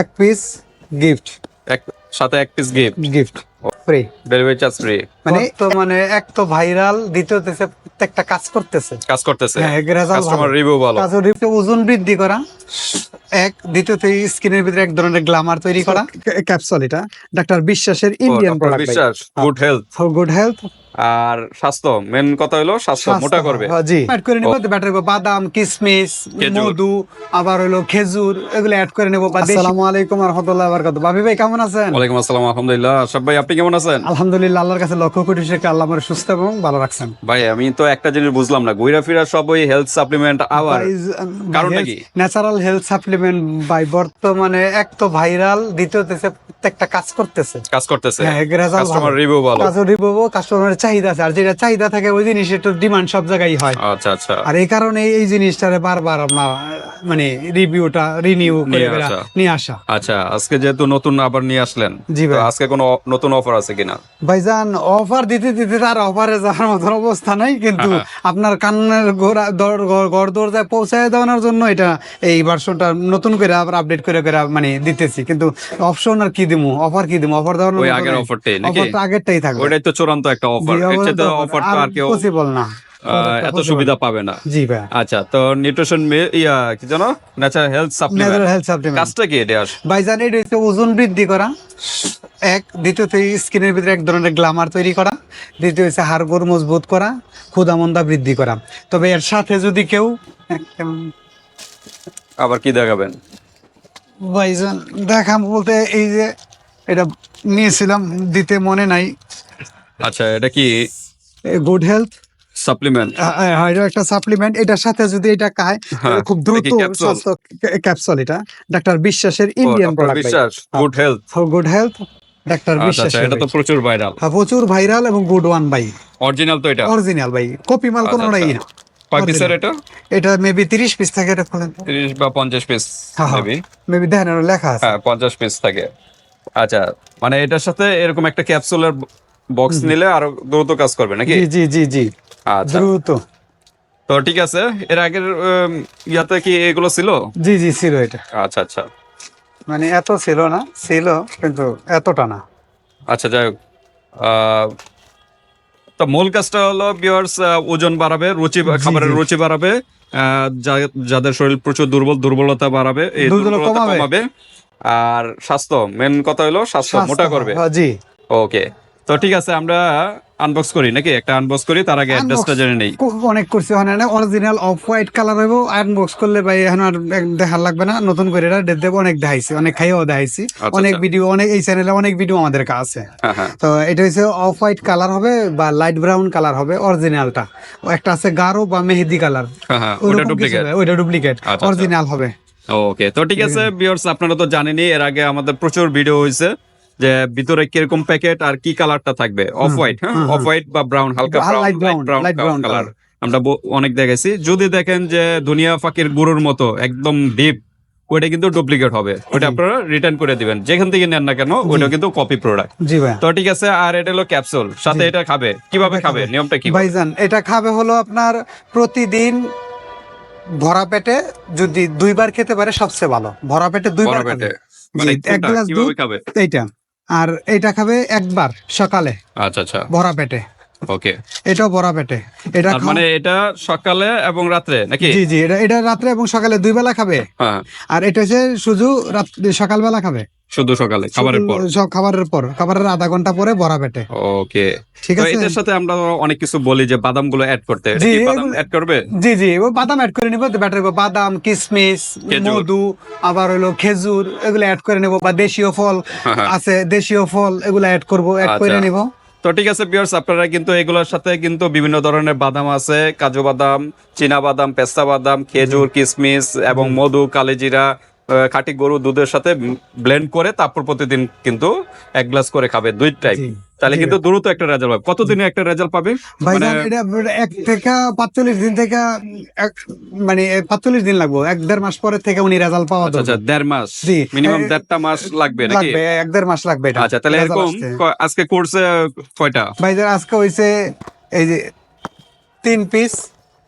এক piece gift এক সাথে এক piece gift gift free delivery charge free মানে তো মানে এক তো ভাইরাল দ্বিতীয়তে সে প্রত্যেকটা কাজ করতেছে। কাজ করতেছে। হ্যাঁ কাস্টমার রিভিউ ভালো। কাজের রিপোর্টে ওজন বৃদ্ধি করা। এক দ্বিতীয়ত স্কিনের ভিতরে এক ধরনের গ্লামার তৈরি করা। ক্যাপসুল এটা। ডাক্তার বিশ্বাসের Indian product Biswas good health for good health আর স্বাস্থ্য মেন কথা হলো স্বাস্থ্য মোটা করবে। জি। অ্যাড করে নিব ব্যাটারি বাদাম কিশমিশ খেজুর। মধু আবার হলো খেজুর এগুলো অ্যাড করে নেব আসসালামু আলাইকুম ওয়া রাহমাতুল্লাহি ওয়া বারাকাতুহু। ভাবি ভাই কেমন আছেন? ওয়ালাইকুম আসসালাম আলহামদুলিল্লাহ। আশরাফ ভাই আপনি কেমন আছেন? আলহামদুলিল্লাহ আল্লাহর কাছে লক্ষ কোটি শুকরিয়া আল্লাহ আমার সুস্থ এবং ভালো রাখছেন। ভাই আমি তো একটা জিনিস বুঝলাম না ঘুরা ফিরা সব ওই হেলথ সাপ্লিমেন্ট আবার কারণটা কি? ন্যাচারাল হেলথ সাপ্লিমেন্ট ভাই বর্তমানে এক তো ভাইরাল দ্বিতীয়তে প্রত্যেকটা কাজ করতেছে। কাজ করতেছে। হ্যাঁ রেজাল্ট কাস্টমার রিভিউ ভালো। কাজের রিভিউ কাস্টমারের চাহিদা আছে আর যেটা চাহিদা থাকে ওই জিনিস একটু ডিমান্ড সব জায়গায় হয়। আচ্ছা আচ্ছা। আর এই কারণে এই জিনিসটারে বারবার আপনার মানে রিভিউটা রিনিউ করে নিয়ে আসা। আচ্ছা আজকে যেহেতু নতুন আবার নিয়ে আসলেন জি ভাই। আজকে কোনো নতুন অফার আছে কিনা? ভাইজান অফার দিতে দিতে তার অফারে যাওয়ার মতন অবস্থা নাই কিন্তু হ্যাঁ, আপনার কান্নের ঘর- দরজায় পৌঁছায় দেওয়ার জন্য এটা এই ভার্সনটা নতুন করে আবার আপডেট করে করে মানে দিতেছি। কিন্তু অপশন আর কি দিমু? অফার কি দিমু? অফার দেওয়ার ওই আগের অফারটাই নাকি? অফারটা আগেরটাই থাকবে। ওইটাই তো চূড়ান্ত একটা অফার এর চেয়ে অফার তো আর কেউ পসিবল না। এত সুবিধা পাবে না। জি ভাই। আচ্ছা তো নিউট্রিশন ইয়া কি জানো natural health supplement natural health supplement কাজটা কি এটা? ভাইজান এটা হচ্ছে ওজন বৃদ্ধি করা। এক দ্বিতীয়ত স্কিনের ভিতরে এক ধরনের গ্লামার তৈরি করা। দ্বিতীয় হচ্ছে হাড়গোড় মজবুত করা ক্ষুদামন্দা বৃদ্ধি করা। তবে এর সাথে যদি কেউ আবার কি দেখাবেন? ভাইজান দেখাম বলতে এই যে এটা নিয়েছিলাম দিতে মনে নাই। আচ্ছা এটা কি গুড হেলথ সাপ্লিমেন্ট হ্যাঁ এটা একটা সাপ্লিমেন্ট এটার সাথে যদি এটা খায় হ্যাঁ, খুব দ্রুত স্বাস্থ্য ক্যাপসুল এটা। ডাক্তার বিশ্বাসের Indian product Biswas good health for good health doctor আচ্ছা বিশ্বাস আচ্ছা এটা তো প্রচুর ভাইরাল হ্যাঁ, প্রচুর ভাইরাল এবং গুড ওয়ান বাই অরিজিনাল তো এটা? অরিজিনাল ভাই। কপি মাল কোনোটাই আচ্ছা। না। কয় এটা? এটা মেবি তিরিশ পিস থাকে এটা খোলেন 30 বা 50 পিস। মেবি মেবি দেখেন লেখা আছে। হ্যাঁ 50 পিস থাকে। আচ্ছা মানে এটার সাথে এরকম একটা ক্যাপসুলের বক্স নিলে আরও দ্রুত কাজ করবে নাকি? জি জি জি আচ্ছা। দ্রুত। তো ঠিক আছে এর আগের ইয়াতে কি এগুলো ছিল? জি জি ছিল এটা। আচ্ছা আচ্ছা। মানে এত ছিল না ছিল কিন্তু এতটা না। আচ্ছা যাই হোক। তো মূল কাজটা হলো বিয়ার্স ওজন বাড়াবে রুচি খাবারের রুচি বাড়াবে যাদের শরীর প্রচুর দুর্বল দুর্বলতা বাড়াবে এই দুর্বলতা। কমাবে। আর স্বাস্থ্য মেন কথা হলো স্বাস্থ্য মোটা করবে। হ্যাঁ, জি। ওকে তো ঠিক আছে আমরা আনবক্স করি নাকি? একটা আনবক্স করি তার আগে অ্যাড্রেসটা জেনে নেই। অনেক করছে ওখানে অরিজিনাল অফ হোয়াইট কালার হইব। আনবক্স করলে ভাই এখন আর দেখার লাগবে না। নতুন করে এটা ডেট দেবো অনেক দেখাইছি অনেক খাইও দেখাইছি। আচ্ছা, অনেক আচ্ছা। ভিডিও অনেক এই চ্যানেলে অনেক ভিডিও আমাদের কাছে আছে। হ্যাঁ হ্যাঁ। তো এটা হচ্ছে অফ হোয়াইট কালার হবে বা লাইট ব্রাউন কালার হবে অরিজিনালটা একটা আছে গাঢ় বা মেহেদি কালার ওটা ডুপ্লিকেট ওইটা ডুপ্লিকেট। অরিজিনাল হবে। ওকে তো ঠিক আছে ভিউয়ার্স আপনারা তো জানেনই এর আগে আমাদের প্রচুর ভিডিও হয়েছে যে ভিতরে কীরকম প্যাকেট আর কি কালারটা থাকবে? অফ হোয়াইট হ্যাঁ? অফ হোয়াইট বা ব্রাউন হালকা হাল- ব্রাউন কালার আমরা অনেক দেখেছি। যদি দেখেন যে দুনিয়া ফাকির গুরুর মতো একদম ডিপ ওইটা কিন্তু ডুপ্লিকেট হবে। ওটা আপনারা রিটার্ন করে দিবেন। যেখান থেকে নেন না কেন ওইটা কিন্তু কপি প্রোডাক্ট জি ভাই তো ঠিক আছে আর এটা হলো ক্যাপসুল সাথে এটা খাবে। কীভাবে খাবে? নিয়মটা কি ভাইজান এটা খাবে হলো আপনার প্রতিদিন ভরা পেটে যদি দুইবার খেতে পারে সবচেয়ে ভালো। ভরা পেটে দুইবার খাবে। মানে এক গ্লাস দুধ খাবে? এইটা। আর এটা খাবে একবার সকালে। আচ্ছা আচ্ছা। ভরা পেটে। ওকে। এটাও ভরা পেটে। এটা মানে এটা সকালে এবং রাত্রে নাকি? জি জি এটা এটা রাত্রে এবং সকালে দুই বেলা খাবে। হ্যাঁ। আর এটা হচ্ছে শুধু সকালবেলা খাবে। শুধু সকালে খাবারের পর? সব খাবারের পর। খাবারের আধা ঘণ্টা পরে ভরা পেটে। ওকে। ঠিক আছে? এটার সাথে আমরা অনেক কিছু বলি যে বাদামগুলো অ্যাড করতে জি, বাদাম অ্যাড করবে? জি জি বাদাম অ্যাড করে নিব ব্যাটারি বাদাম কিশমিশ মধু আবার হলো খেজুর এগুলো অ্যাড করে নিব বা দেশীয় ফল হ্যাঁ, হ্যাঁ। আছে দেশীয় ফল এগুলো অ্যাড করব অ্যাড করে। নিব। তো ঠিক আছে পিয়ার্স আপনারা কিন্তু এগুলোর সাথে কিন্তু বিভিন্ন ধরনের বাদাম আছে। কাজু বাদাম চীনা বাদাম পেস্তা বাদাম খেজুর কিশমিশ এবং মধু কালেজিরা খাঁটি গরু দুধের সাথে ব্লেন্ড করে তারপর প্রতিদিন কিন্তু এক গ্লাস করে খাবে দুই টাইম জি, তাহলে কিন্তু দ্রুত একটা রেজাল্ট পাবে। কতদিনে একটা রেজাল্ট পাবে? ভাইজান মানে- এটা এক থেকে পাঁচচল্লিশ দিন থেকে এক- মানে পাঁচচল্লিশ দিন লাগবে। এক দেড় মাস পরে থেকে উনি রেজাল্ট পাওয়া আচ্ছা আচ্ছা দেড় মাস। মিনিমাম দেড়টা মাস লাগবে নাকি? লাগবে এক দেড় মাস লাগবে আচ্ছা তাহলে এরকম আজকে কোর্সে কয়টা? ভাইজান আজকে হইছে এই যে তিন পিস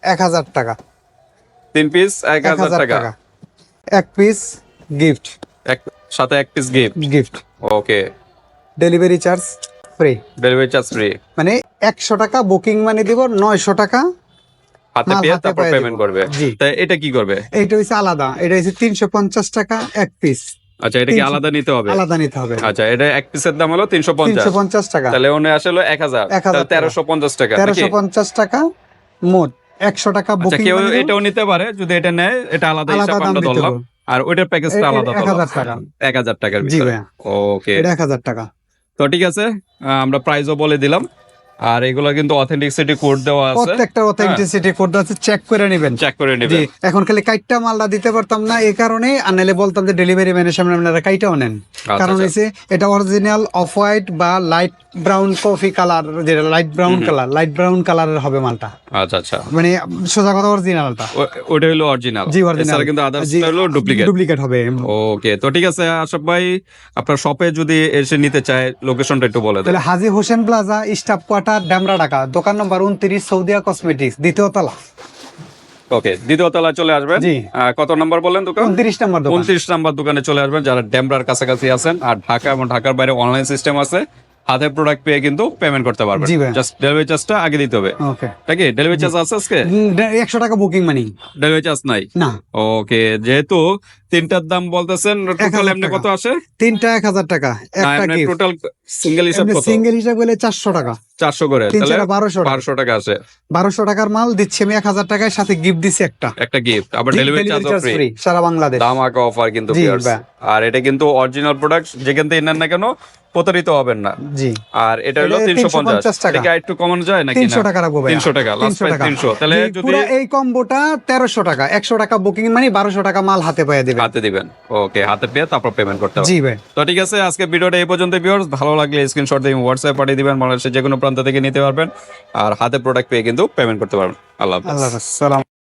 এক হাজার টাকা। তিন পিস এক হাজার টাকা? এক পিস গিফট এক সাথে এক piece gift gift okay delivery charge free delivery charge free মানে একশো টাকা বুকিং মানি দিব নয়শো টাকা হাতে পেয়ে তারপর পেমেন্ট করবে। জি। তা এটা কি করবে? এইটা হচ্ছে আলাদা। এটা হচ্ছে তিনশো পঞ্চাশ টাকা এক পিস আচ্ছা এটা কি আলাদা নিতে হবে? আলাদা নিতে হবে। আচ্ছা এটা এক পিসের দাম হলো তিনশো পঞ্চাশ। টাকা। তাহলে ওনে আসলে এক হাজার। তেরোশো পঞ্চাশ টাকা তেরোশো পঞ্চাশ টাকা মোট একশো টাকা আচ্ছা বুকিং কেউ এটাও নিতে পারে যদি এটা নেয় এটা আলাদা আলাদা হিসাব আমরা ধরলাম। আর ওইটার প্যাকেজটা আলাদা এক হাজার টাকা। এক হাজার টাকার ওকে এটা এক হাজার টাকা। তো ঠিক আছে আমরা প্রাইসও বলে দিলাম। আর এগুলো কিন্তু অথেন্টিসিটি কোড দেওয়া আছে। প্রত্যেকটা অথেন্টিসিটি কোড আছে চেক করে নেবেন। চেক করে জি নেবেন। এখন খালি কাইটটা মালটা দিতে পারতাম না এই কারণে আনলে বলতাম যে ডেলিভারি ম্যানের সামনে আপনারা কাইটাও আনেন কারণ হইছে হচ্ছে এটা অরিজিনাল অফ হোয়াইট বা লাইট ব্রাউন কফি কালার যেটা light brown colour light brown কালারের হবে মালটা। আচ্ছা আচ্ছা। মানে সোজা কথা অরিজিনালটা ওটা হলো অরিজিনাল জি অরিজিনাল কিন্তু আদার্স হলো ডুপ্লিকেট ডুপ্লিকেট হবে। ওকে তো ঠিক আছে আশরাফ ভাই আপনার শপে যদি এসে নিতে চায় লোকেশনটা একটু বলে দেন। তাহলে Haji Hossain plaza staff quarter Demra Dhaka দোকান নম্বর উনত্রিশ সৌদিয়া কসমেটিক্স দ্বিতীয় তলা। ওকে দ্বিতীয় তলায় চলে আসবেন। জি। কত নাম্বার বললেন দোকান? উনত্রিশ নম্বর দোকান। উনত্রিশ নাম্বার দোকানে চলে আসবেন যারা ডেমরার কাছাকাছি আছেন আর ঢাকা এবং ঢাকার বাইরে অনলাইন সিস্টেম আছে হাতে প্রোডাক্ট পেয়ে কিন্তু পেমেন্ট করতে পারবেন। জাস্ট ডেলিভারি চার্জটা আগে দিতে হবে। ওকে নাকি ডেলিভারি চার্জ আছে আজকে? একশো টাকা বুকিং মানি ডেলিভারি চার্জ নাই? না। ওকে যেহেতু তিনটার দাম বলতেছেন টোটাল এমনি কত আসে? তিনটা এক হাজার টাকা। একটা টোটাল সিঙ্গেল হিসাব কত? সিঙ্গেল হিসাব বলে চারশো টাকা। চারশো করে তাহলে বারোশো বারোশো টাকা আসে। বারোশো টাকার মাল দিচ্ছি আমি এক হাজার টাকায় সাথে গিফট দিচ্ছি একটা। একটা গিফট আবার ডেলিভারি চার্জ ফ্রি সারা বাংলাদেশ। ধামাকা অফার কিন্তু। আর এটা কিন্তু অরিজিনাল প্রোডাক্ট যেখান থেকে নেন না কেন প্রতারিত হবেন না। জি। আর এটা হলো তিনশো পঞ্চাশ। 350 টাকা। একটু কমানো যায় নাকি তিনশো টাকা রাখব ভাই টাকা লাস্ট তাহলে যদি পুরো এই কম্বোটা তেরোশো টাকা একশো টাকা বুকিং মানে বারোশো টাকা মাল হাতে পেয়ে হাতে দিবেন। ওকে হাতে পেয়ে তারপর পেমেন্ট করতে হবে। জি ভাই। তো ঠিক আছে আজকে ভিডিওটা এই পর্যন্ত ভিউয়ার্স ভালো লাগলে স্ক্রিনশট দিয়ে হোয়াটসঅ্যাপ পাঠিয়ে দিবেন বাংলাদেশের যে কোনো প্রান্ত থেকে নিতে পারবেন। আর হাতে প্রোডাক্ট পেয়ে কিন্তু পেমেন্ট করতে পারবেন। আল্লাহ হাফেজ। আল্লাহ হাফেজ। সালাম।